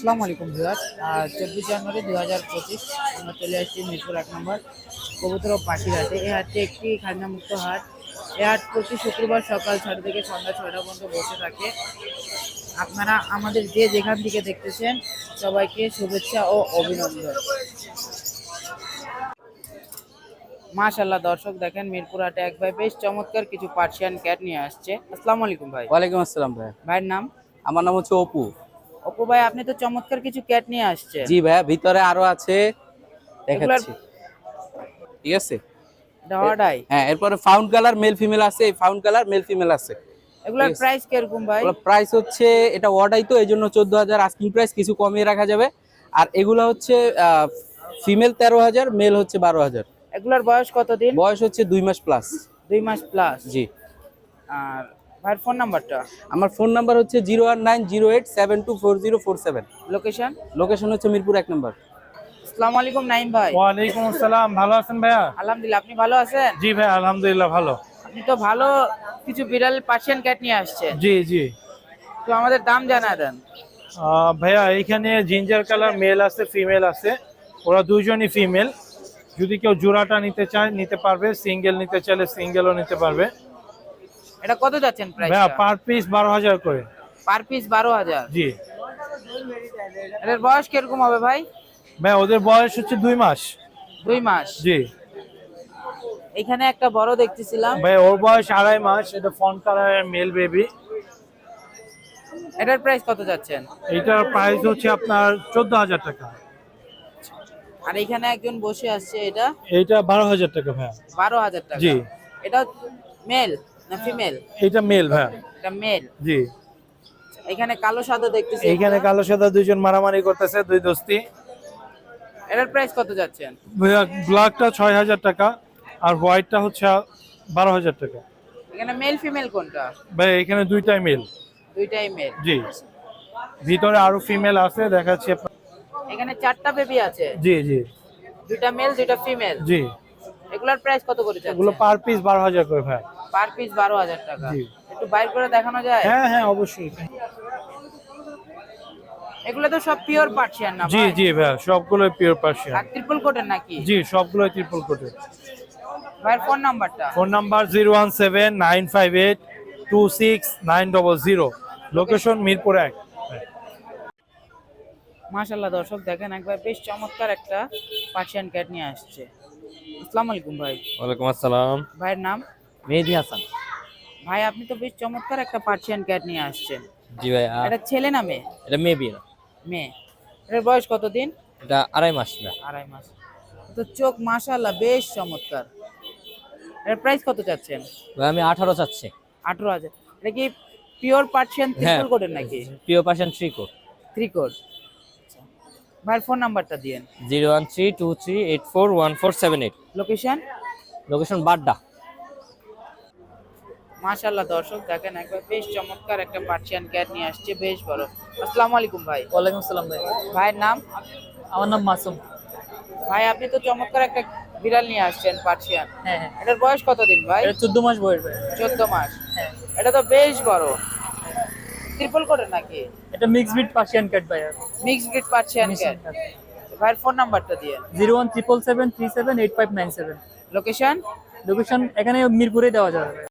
আসসালামু আলাইকুম ভিউয়ার চব্বিশ জানুয়ারি দু হাজার পঁচিশ আমরা চলে আসছি মিরপুর এক নম্বর কবুতর ও পাখির হাটে। এই হাটটি একটি খাজনামুক্ত হাট। এই হাট প্রতি শুক্রবার সকাল ছটা থেকে সন্ধ্যা ছটা পর্যন্ত বসে থাকে। আপনারা আমাদের যে যেখান থেকে দেখতেছেন সবাইকে শুভেচ্ছা ও অভিনন্দন। মাশাল্লাহ দর্শক দেখেন মিরপুর হাটে এক ভাই বেশ চমৎকার কিছু পার্সিয়ান ক্যাট নিয়ে আসছে। আসসালামু আলাইকুম ভাই। ওয়ালাইকুম আসসালাম ভাই। ভাইয়ের নাম? আমার নাম হচ্ছে অপু। অপু ভাই আপনি তো চমৎকার কিছু ক্যাট নিয়ে আসছেন জি ভাইয়া ভিতরে আরও আছে। দেখাচ্ছি। ঠিক আছে? ডহাডাই হ্যাঁ এরপরে ফাউন্ড কালার মেল ফিমেল আছে এই ফাউন্ড কালার মেল ফিমেল আছে। এগুলোর. প্রাইস কীরকম ভাই? প্রাইস হচ্ছে এটা ওয়াটাই তো এই জন্য চোদ্দ হাজার আস্কিং প্রাইস কিছু কমিয়ে রাখা যাবে। আর এগুলো হচ্ছে ফিমেল তেরো হাজার মেল হচ্ছে বারো হাজার এগুলোর বয়স কত দিন বয়স হচ্ছে দুই মাস প্লাস দুই মাস প্লাস জি। আর ভাইয়ের ফোন নাম্বারটা? আমার ফোন নাম্বার হচ্ছে zero one nine zero eight seven two four zero four seven. Location location হচ্ছে মিরপুর এক নম্বর। আসসালামু আলাইকুম নাইম ভাই। ওয়ালাইকুম আসসালাম ভালো আছেন ভাইয়া? আলহামদুলিল্লাহ আপনি ভালো আছেন? জি ভাই আলহামদুলিল্লাহ ভালো। আপনি তো ভালো কিছু বিড়াল পার্সিয়ান ক্যাট নিয়ে আসছেন। জি জি। তো আমাদের দাম জানা দেন। আহ, ভাইয়া এইখানে জিঞ্জার কালার মেল আছে ফিমেল আছে। ওরা দুজনই ফিমেল। যদি কেউ জোড়াটা নিতে চায় নিতে পারবে। সিঙ্গেল নিতে চাইলে সিঙ্গেলও নিতে পারবে। এটা কত যাচ্ছেন প্রাইস পার পিস বারো হাজার করে। পার পিস বারো হাজার? জি। এটার বয়স কীরকম হবে ভাই? ভাই ওদের বয়স হচ্ছে দুই মাস। দুই মাস? জি। এখানে একটা বড় দেখতেছিলাম। ভাই ওর বয়স আড়াই মাস এটা ফন কালারের মেল বেবি এটার প্রাইস কত যাচ্ছেন? এইটার প্রাইস হচ্ছে আপনার চোদ্দ হাজার টাকা। আর এখানে একজন বসে আসছে এটা? বারো হাজার টাকা ভাইয়া। বারো হাজার টাকা। জি। এটা মেল না ফিমেল এইটা মেল ভাইয়া এটা মেল জি। এখানে কালো সাদা দেখতেছি এইখানে কালো সাদা দুইজন মারামারি করতেছে দুই দোস্তি। এটার প্রাইস কত যাচ্ছেন? ব্ল্যাকটা ছয় হাজার টাকা আর হোয়াইটটা হচ্ছে বারো হাজার টাকা। এখানে মেল ফিমেল কোনটা? ভাই এখানে দুইটাই মেল দুইটাই মেল জি। ভিতরে আরও ফিমেল আছে দেখাচ্ছি এখানে চারটা বেবি আছে? জি জি। দুইটা মেল দুইটা ফিমেল জি। এগুলোর প্রাইস কত করে এগুলো পার পিস বারো হাজার করে ভাই। পার পিস বারো হাজার টাকা। একটু বাইর করে দেখানো যায়? হ্যাঁ হ্যাঁ অবশ্যই। এগুলো তো সব পিওর পার্সিয়ান না জি জি ভাই সবগুলো পিওর পার্সিয়ান আর ট্রিপল কোটের নাকি? জি সবগুলো ট্রিপল কোটের ভাইয়ের ফোন নাম্বারটা phone number zero one seven nine five eight two six nine double zero location Mirpur এক। মাশাল্লাহ দর্শক দেখেন একবার বেশ চমৎকার একটা পার্সিয়ান ক্যাট নিয়ে আসছে। আসসালামু আলাইকুম ভাই। ওয়ালাইকুম আসসালাম। ভাইয়ের নাম? মেহেদি হাসান। ভাই আপনি তো বেশ চমৎকার একটা পার্সিয়ান ক্যাট নিয়ে আসছেন। জি ভাই আর এটা ছেলে না মেয়ে? এটা মেবি না মেয়ে। এটার বয়স কতদিন? এটা আড়াই মাস না আড়াই মাস। তো চোখ মাশাল্লাহ বেশ চমৎকার। এর প্রাইস কত চাচ্ছেন? ভাই আমি আঠারো চাচ্ছি। আঠারো হাজার। এটা কি পিওর পার্সিয়ান ট্রিপল কোডের নাকি? পিওর পার্সিয়ান থ্রি কোড ভাইয়ের ফোন নাম্বারটা দিয়েন। Zero one three two three eight four one four seven eight. Location location Badda. মাশাল্লাহ দর্শক দেখেন একবার বেশ চমৎকার একটা পার্সিয়ান ক্যাট নিয়ে আসছে বেশ বড়। আসসালামু আলাইকুম ভাই। ওয়ালাইকুম আসসালাম ভাই। ভাইয়ের নাম? আমার নাম মাসুম। ভাই আপনি তো চমৎকার একটা বিড়াল নিয়ে আসছেন পার্সিয়ান হ্যাঁ হ্যাঁ। এটার বয়স কতদিন ভাই? এটা চোদ্দ মাস বয়স ভাই। চোদ্দ মাস। হ্যাঁ। এটা তো বেশ বড়। ট্রিপল কোডের নাকি? এটা মিক্স বিট পার্সিয়ান ক্যাট ভাই। মিক্স ব্রিড পার্সিয়ান ক্যাট ভাইয়ের ফোন নাম্বারটা দিয়ে। Zero one triple seven three seven eight five nine seven location location এখানে মিরপুরে দেওয়া যাবে।